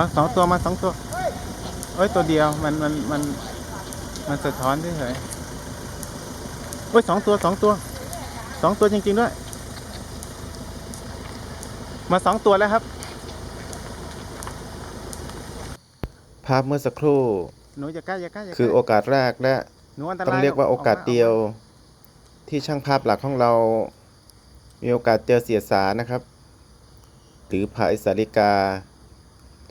มาสองตัวมาสองตัวเอ้ยตัวเดียวมันมันมันมันสะท้อนเฉยๆเอ้ยสองตัวสองตัวสองตัวจริง ๆ ด้วย มาสองตัวแล้วครับ ภาพเมื่อสักครู่หนูอย่าใกล้อย่าใกล้อย่าใกล้คือโอกาสแรกและหนูอันตรายต้องเรียกว่าโอกาสเดียว ที่ช่างภาพหลักของเรา มีโอกาสเจอเสียสานะครับ หรือผายสาริกา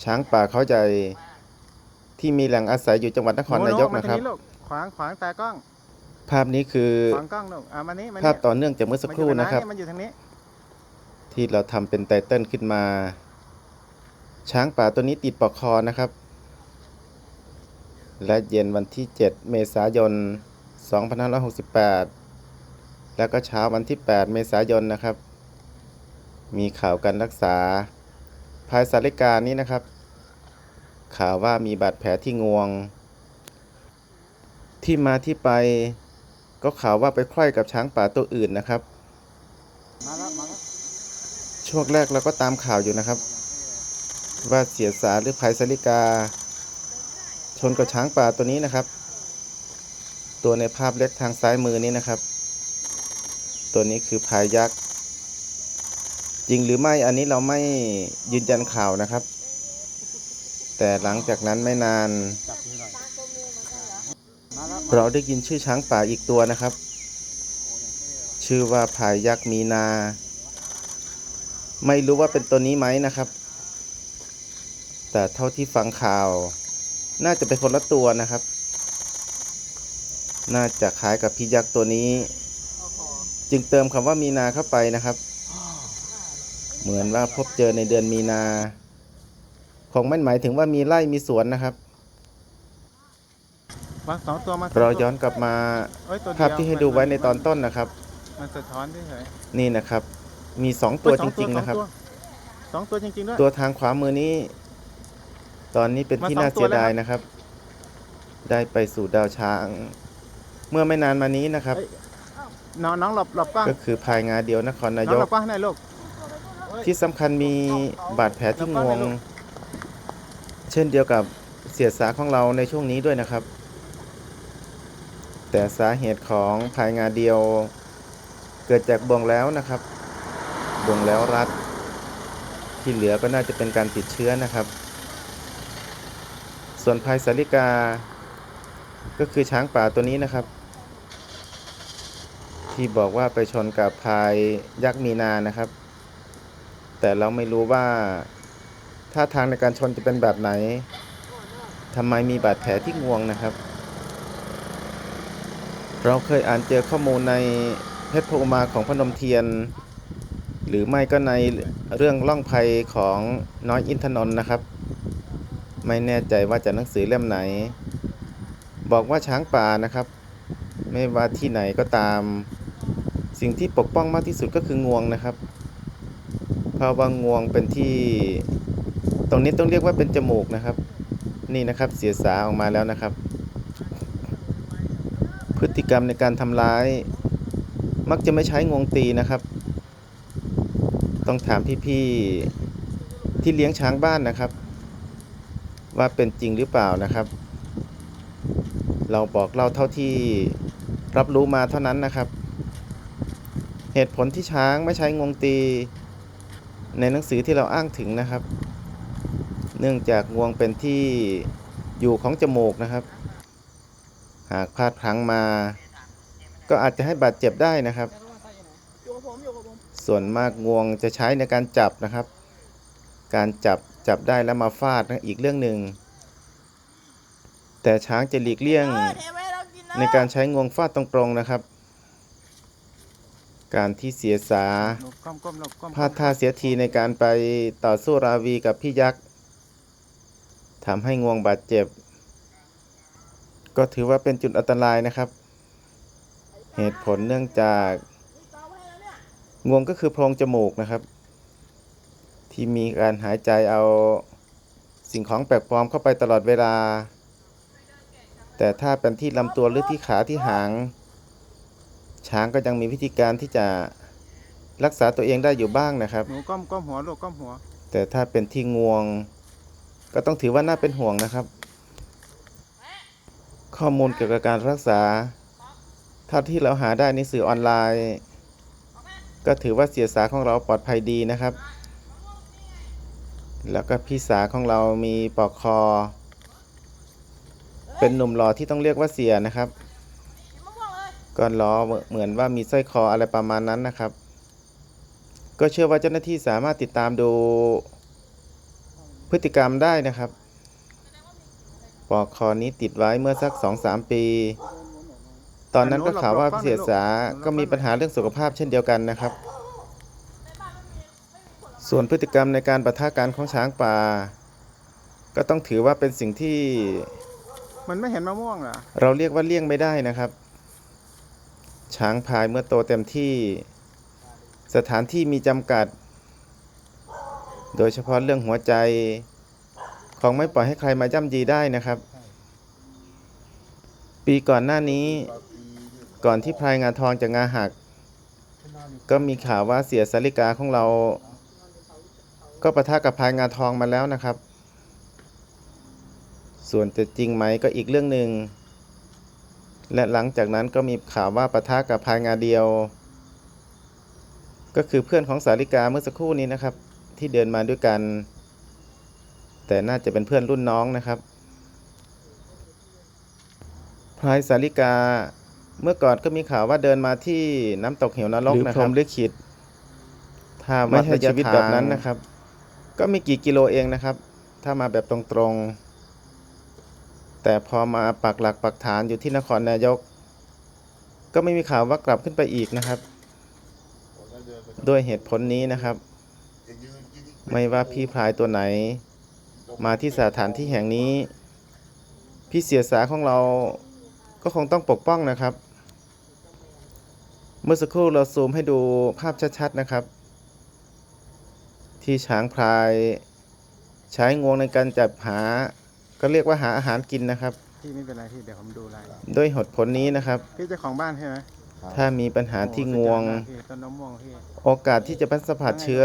ช้างป่าเขาใหญ่ที่มีแหล่งอาศัยอยู่จังหวัดนครนายกหมานะครับทางลูกขวางขวางตากล้อง ภาพนี้คือขวางกล้องลูกอะมานี้มาภานี่พต่อเนื่องจากเมื่อสักครู่นะครับมันอยู่ทางนี้ที่เราทำเป็นไตเติ้ลขึ้นมา ช้างป่าตัวนี้ติดปลอกคอนะครับ และเย็นวันที่ 7 เมษายน 2568 แล้วก็เช้าวันที่ 8 เมษายนนะครับ มีข่าวการรักษา ภายสาริกานี้นะครับ ข่าวว่ามีบาดแผลที่งวง ที่มาที่ไป ก็ข่าวว่าไปไขว้กับช้างป่าตัวอื่นนะครับช่วงแรกเราก็ตามข่าวอยู่นะครับ ว่าเสียสาหรือภัยสาริกา ชนกับช้างป่าตัวนี้นะครับ ตัวในภาพเล็กทางซ้ายมือนี้นะครับ ตัวนี้คือพายยักษ์ จริงหรือไม่อันนี้เราไม่ยืนยันข่าวนะครับ แต่หลังจากนั้นไม่นาน เราได้ยินชื่อช้างป่าอีกตัวนะครับ ชื่อว่าพายยักษ์มีนา ไม่รู้ว่าเป็นตัวนี้ไหมนะครับ แต่เท่าที่ฟังข่าว น่าจะเป็นคนละตัวนะครับ น่าจะคล้ายกับพี่ยักษ์ตัวนี้ จึงเติมคำว่ามีนาเข้าไปนะครับ เหมือนว่าพบเจอในเดือนมีนาคงไม่หมายถึงว่ามีไร่มีสวนนะครับมาสองตัวมาสงเราตัวย้อนกลับมาเอ้ยตัวเดียวภาพที่ให้ดูไว้ในตอนต้นนะครับ มันสะท้อนเฉยนี่นะครับ มีสองๆตัวเอ้ยจสอริง ๆนะครับ สอสองตัวจริงๆด้วย ตัวทางขวามือนี้ ตอนนี้เป็นที่มาสองน่าเสียตัวแล้วดายนะครับ ได้ไปสู่ดาวช้าง เมื่อไม่นานมานี้นะครับ เอ้ย น้องน้องหลบหลบกล้องก็คือภายงาเดียวนครนาน้อยงหลกบกล้องให้หน่อยลูก ที่สำคัญมีบาดแผลที่งวง เช่นเดียวกับเสียสาของเราในช่วงนี้ด้วยนะครับ แต่สาเหตุของภายงาเดียว เกิดจากบ่วงแล้วนะครับบ่วงแล้วรัด ที่เหลือก็น่าจะเป็นการติดเชื้อนะครับ ส่วนภายสาริกา ก็คือช้างป่าตัวนี้นะครับ ที่บอกว่าไปชนกับพายยักษ์มีนานะครับ แต่เราไม่รู้ว่าท่าทางในการชนจะเป็นแบบไหนทำไมมีบาดแผลที่งวงนะครับ เราเคยอ่านเจอข้อมูลในเพชรพระอุมาของพนมเทียน หรือไม่ก็ในเรื่องล่องภัยของน้อยอินทนนท์นะครับ ไม่แน่ใจว่าจะหนังสือเล่มไหน บอกว่าช้างป่านะครับ ไม่ว่าที่ไหนก็ตาม สิ่งที่ปกป้องมากที่สุดก็คืองวงนะครับ เพราว่างวงเป็นที่ ตรงนี้ต้องเรียกว่าเป็นจมูกนะครับ นี่นะครับเสียสาออกมาแล้วนะครับ พฤติกรรมในการทำร้าย มักจะไม่ใช้งวงตีนะครับ ต้องถามพี่ๆที่เลี้ยงช้างบ้านนะครับ ว่าเป็นจริงหรือเปล่านะครับ เราบอกเล่าเท่าที่รับรู้มาเท่านั้นนะครับ เหตุผลที่ช้างไม่ใช้งวงตี ในหนังสือที่เราอ้างถึงนะครับ เนื่องจากงวงเป็นที่อยู่ของจมูกนะครับ หากพลาดพลั้งมา ก็อาจจะให้บาดเจ็บได้นะครับ ส่วนมากงวงจะใช้ในการจับนะครับ การจับจับได้แล้วมาฟาดนะอีกเรื่องหนึ่งแต่ช้างจะหลีกเลี่ยงในการใช้งวงฟาดตรงๆนะครับ การที่เสียสาหนูก้มก้มหลบก้มพลาดท่าเสียทีในการไปต่อสู้ราวีกับพี่ยักษ์ทำให้งวงบาดเจ็บ ก็ถือว่าเป็นจุดอันตรายนะครับ เหตุผลเนื่องจากงวงก็คือโพรงจมูกนะครับ ที่มีการหายใจเอาสิ่งของแปลกปลอมเข้าไปตลอดเวลา แต่ถ้าเป็นที่ลำตัวหรือที่ขาที่หาง ช้างก็ยังมีวิธีการที่จะรักษาตัวเองได้อยู่บ้างนะครับ หนูก้มก้มหัวลูกก้มหัว แต่ถ้าเป็นที่งวง ก็ต้องถือว่าน่าเป็นห่วงนะครับ ข้อมูลเกี่ยวกับการรักษาเท่าที่เราหาได้ในสื่อออนไลน์ ก็ถือว่าเสียสาของเราปลอดภัยดีนะครับ แล้วก็พี่สาของเรามีปลอกคอ เป็นหนุ่มหล่อที่ต้องเรียกว่าเสียนะครับ ก็ล้อเหมือนว่ามีสร้อยคออะไรประมาณนั้นนะครับ ก็เชื่อว่าเจ้าหน้าที่สามารถติดตามดูพฤติกรรมได้นะครับปลอกคอนี้ติดไว้เมื่อสักสองสามปี ตอนนั้นก็ข่าวว่าพี่เสียสาก็มีปัญหาเรื่องสุขภาพเช่นเดียวกันนะครับ ส่วนพฤติกรรมในการปะทะกันของช้างป่า ก็ต้องถือว่าเป็นสิ่งที่ มันไม่เห็นมะม่วงเหรอเราเรียกว่าเลี่ยงไม่ได้นะครับ ช้างพายเมื่อโตเต็มที่ สถานที่มีจำกัด โดยเฉพาะเรื่องหัวใจ ของไม่ปล่อยให้ใครมาย่ำยีได้นะครับ ปีก่อนหน้านี้ ก่อนที่พลายงาทองจะงาหัก ก็มีข่าวว่าเสียสาริกาของเรา ก็ประทะกับพลายงาทองมาแล้วนะครับ ส่วนจะจริงไหมก็อีกเรื่องหนึ่ง และหลังจากนั้นก็มีข่าวว่าปะทะกับพายงาเดียว ก็คือเพื่อนของสาริกาเมื่อสักครู่นี้นะครับ ที่เดินมาด้วยกัน แต่น่าจะเป็นเพื่อนรุ่นน้องนะครับพลายสาริกาเมื่อก่อนก็มีข่าวว่าเดินมาที่น้ำตกเหวนรกนะครับหรือพรหมลิขิตถ้าไม่ใช่ชีวิตแบบนั้นนะครับ ก็ไม่กี่กิโลเองนะครับ ถ้ามาแบบตรงๆ แต่พอมาปักหลักปักฐานอยู่ที่นครนายก ก็ไม่มีข่าวว่ากลับขึ้นไปอีกนะครับ ด้วยเหตุผลนี้นะครับ ไม่ว่าพี่พลายตัวไหน มาที่สถานที่แห่งนี้ พี่เสียสาของเราก็คงต้องปกป้องนะครับ เมื่อสักครู่เราซูมให้ดูภาพชัดๆนะครับ ที่ช้างพลาย ใช้งวงในการจับหา ก็เรียกว่าหาอาหารกินนะครับ พี่ไม่เป็นไรพี่เดี๋ยวผมดูรายด้วยเหตุผลนี้นะครับ พี่เจ้าของบ้านใช่ไหมถ้ามีปัญหาที่งวง โอ้สุดยอดมากพี่ต้นมะม่วงพี่โอกาสที่จะพัสผัสเชื้อ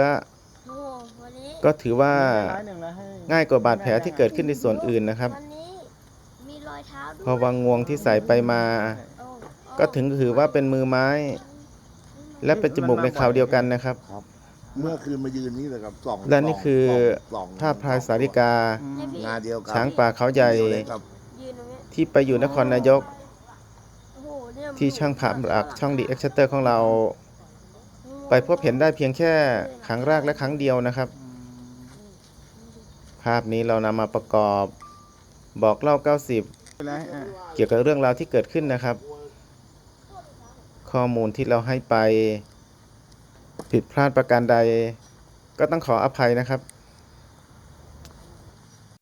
โอ้โหวันนี้ก็ถือว่าร้อยหนึ่งแล้วให้ง่ายกว่าบาดแผลที่เกิดขึ้นในส่วนอื่นนะครับ วันนี้มีรอยเท้าด้วยเพราะว่างวงที่ใส่ไปมา โอ้โอ้ก็ถึงถือว่าเป็นมือไม้ และเป็นจมูกในคราวเดียวกันนะครับ เมื่อคืนมายืนนี่เลยครับสองและนี่คือสองภาพพลายสาริกาอืมเนี่ยพี่งานเดียวกันช้างป่าเขาใหญ่ เดียวเลยครับ ยืนตรงนี้ที่ไปอยู่นครนายกโอ้โหเนี่ยที่ช่างภาพหลักช่องดีเอ็กเตอร์ของเรา ไปพบเห็นได้เพียงแค่ครั้งแรกและครั้งเดียวนะครับ ภาพนี้เรานำมาประกอบบอกเล่า 90เป็นไรอะเกี่ยวกับเรื่องราวที่เกิดขึ้นนะครับ ข้อมูลที่เราให้ไป ผิดพลาดประการใด ก็ต้องขออภัยนะครับ